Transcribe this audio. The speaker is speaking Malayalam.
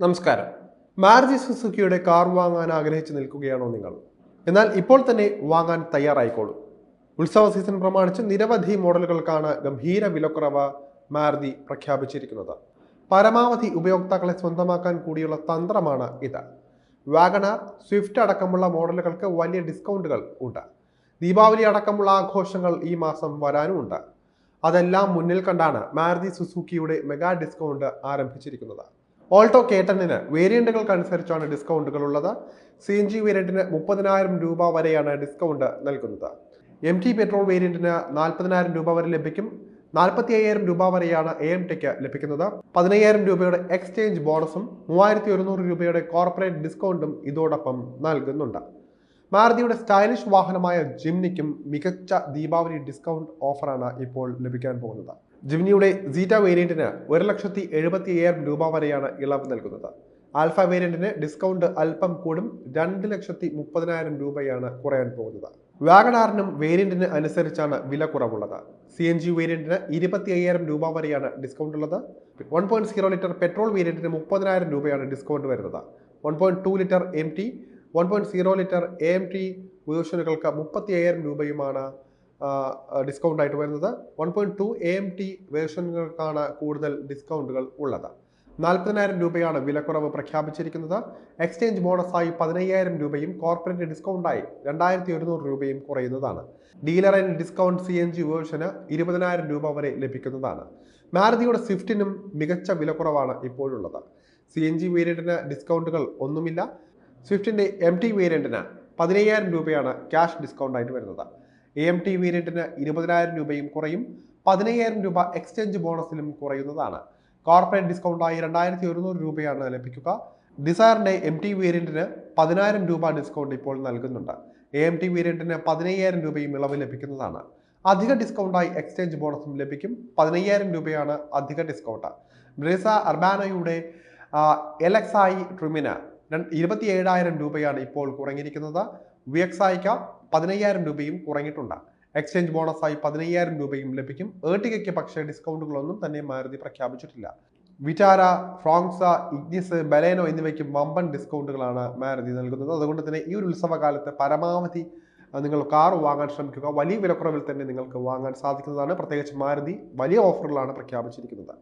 നമസ്കാരം. മാർജി സുസുക്കിയുടെ കാർ വാങ്ങാൻ ആഗ്രഹിച്ച് നിൽക്കുകയാണോ നിങ്ങൾ? എന്നാൽ ഇപ്പോൾ തന്നെ വാങ്ങാൻ തയ്യാറായിക്കോളൂ. ഉത്സവ സീസൺ പ്രമാണിച്ച് നിരവധി മോഡലുകൾക്കാണ് ഗംഭീര വിലക്കുറവ് മാർജി പ്രഖ്യാപിച്ചിരിക്കുന്നത്. പരമാവധി ഉപയോക്താക്കളെ സ്വന്തമാക്കാൻ കൂടിയുള്ള തന്ത്രമാണ് ഇത്. വാഗണാർ സ്വിഫ്റ്റ് അടക്കമുള്ള മോഡലുകൾക്ക് വലിയ ഡിസ്കൗണ്ടുകൾ ഉണ്ട്. ദീപാവലി അടക്കമുള്ള ആഘോഷങ്ങൾ ഈ മാസം വരാനുമുണ്ട്. അതെല്ലാം മുന്നിൽ കണ്ടാണ് മാരുതി സുസുക്കിയുടെ മെഗാ ഡിസ്കൗണ്ട് ആരംഭിച്ചിരിക്കുന്നത്. ഓൾട്ടോ കേട്ടണിന് വേരിയന്റുകൾക്കനുസരിച്ചാണ് ഡിസ്കൗണ്ടുകൾ ഉള്ളത് സി എൻ ജി വേരിയന്റിന് മുപ്പതിനായിരം രൂപ വരെയാണ് ഡിസ്കൗണ്ട് നൽകുന്നത്. എം ടി പെട്രോൾ വേരിയന്റിന് നാൽപ്പതിനായിരം രൂപ വരെ ലഭിക്കും. നാൽപ്പത്തി അയ്യായിരം രൂപ വരെയാണ് എ എം ടിക്ക് ലഭിക്കുന്നത്. പതിനയ്യായിരം രൂപയുടെ എക്സ്ചേഞ്ച് ബോണസും മൂവായിരത്തി ഒരുന്നൂറ് രൂപയുടെ കോർപ്പറേറ്റ് ഡിസ്കൗണ്ടും ഇതോടൊപ്പം നൽകുന്നുണ്ട്. മാരുതിയുടെ സ്റ്റൈലിഷ് വാഹനമായ ജിംനിക്കും മികച്ച ദീപാവലി ഡിസ്കൗണ്ട് ഓഫറാണ് ഇപ്പോൾ ലഭിക്കാൻ പോകുന്നത്. ജിംനിയുടെ സീറ്റ വേരിയന്റിന് ഒരു ലക്ഷത്തി എഴുപത്തി അയ്യായിരം രൂപ വരെയാണ് ഇളവ് നൽകുന്നത്. ആൽഫ വേരിയന്റിന് ഡിസ്കൗണ്ട് അല്പം കൂടും രണ്ട് ലക്ഷത്തി മുപ്പതിനായിരം രൂപയാണ് കുറയാൻ പോകുന്നത്. വാഗണാറിനും വേരിയന്റിന് അനുസരിച്ചാണ് വില കുറവുള്ളത്. സി എൻ ജി വേരിയന്റിന് ഇരുപത്തി അയ്യായിരം രൂപ വരെയാണ് ഡിസ്കൗണ്ട് ഉള്ളത്. One point zero litre petrol വേരിയന്റിന് മുപ്പതിനായിരം രൂപയാണ് ഡിസ്കൗണ്ട് വരുന്നത്. One point two litre M T one point zero litre A M T വേർഷനുകൾക്ക് മുപ്പത്തി അയ്യായിരം രൂപയുമാണ് ഡിസ്കൗണ്ട് ആയിട്ട് വരുന്നത് one point two A M T വേർഷനുകൾക്കാണ് കൂടുതൽ ഡിസ്കൗണ്ടുകൾ ഉള്ളത്. നാൽപ്പതിനായിരം രൂപയാണ് വിലക്കുറവ് പ്രഖ്യാപിച്ചിരിക്കുന്നത്. എക്സ്ചേഞ്ച് ബോണസായി പതിനയ്യായിരം രൂപയും കോർപ്പറേറ്റ് ഡിസ്കൗണ്ടായി രണ്ടായിരത്തി ഒരുന്നൂറ് രൂപയും കുറയുന്നതാണ്. And discount C N G വേർഷന് ഇരുപതിനായിരം രൂപ വരെ ലഭിക്കുന്നതാണ്. മാരുതിയുടെ സ്വിഫ്റ്റിനും മികച്ച വിലക്കുറവാണ് ഇപ്പോഴുള്ളത്. സി എൻ ജി വേരിയന്റിന് ഡിസ്കൗണ്ടുകൾ ഒന്നുമില്ല. സ്വിഫ്റ്റിന്റെ എം ടി വേരിയന്റിന് പതിനയ്യായിരം രൂപയാണ് ക്യാഷ് ഡിസ്കൗണ്ട് ആയിട്ട് വരുന്നത്. എ എം ടി വേരിയന്റിന് ഇരുപതിനായിരം രൂപയും കുറയും. പതിനയ്യായിരം രൂപ എക്സ്ചേഞ്ച് ബോണസിലും കുറയുന്നതാണ്. കോർപ്പറേറ്റ് ഡിസ്കൗണ്ടായി രണ്ടായിരത്തി ഒരുന്നൂറ് രൂപയാണ് ലഭിക്കുക. ഡിസയറിന്റെ എം ടി വേരിയന്റിന് പതിനായിരം രൂപ ഡിസ്കൗണ്ട് ഇപ്പോൾ നൽകുന്നുണ്ട്. എ എം ടി വേരിയന്റിന് പതിനയ്യായിരം രൂപയും ഇളവ് ലഭിക്കുന്നതാണ്. അധിക ഡിസ്കൗണ്ടായി എക്സ്ചേഞ്ച് ബോണസും ലഭിക്കും. പതിനയ്യായിരം രൂപയാണ് അധിക ഡിസ്കൗണ്ട് ബ്രേസ അർബാനയുടെ എലക്സായി ട്രിമിന് ഇരുപത്തി ഏഴായിരം രൂപയാണ് ഇപ്പോൾ കുറഞ്ഞിരിക്കുന്നത്. വി എക്സ് ഐക്ക് പതിനയ്യായിരം രൂപയും കുറഞ്ഞിട്ടുണ്ട്. എക്സ്ചേഞ്ച് ബോണസായി പതിനയ്യായിരം രൂപയും ലഭിക്കും. ഏർട്ടികയ്ക്ക് പക്ഷേ ഡിസ്കൗണ്ടുകളൊന്നും തന്നെ മാരുതി പ്രഖ്യാപിച്ചിട്ടില്ല. വിറ്റാര ഫ്രോങ്സ ഇഗ്നിസ് ബലേനോ എന്നിവയ്ക്ക് വമ്പൻ ഡിസ്കൗണ്ടുകളാണ് മാരുതി നൽകുന്നത്. അതുകൊണ്ട് തന്നെ ഈ ഒരു ഉത്സവകാലത്ത് പരമാവധി നിങ്ങൾ കാർ വാങ്ങാൻ ശ്രമിക്കുക. വലിയ വിലക്കുറവിൽ തന്നെ നിങ്ങൾക്ക് വാങ്ങാൻ സാധിക്കുന്നതാണ്. പ്രത്യേകിച്ച് മാരുതി വലിയ ഓഫറുകളാണ് പ്രഖ്യാപിച്ചിരിക്കുന്നത്.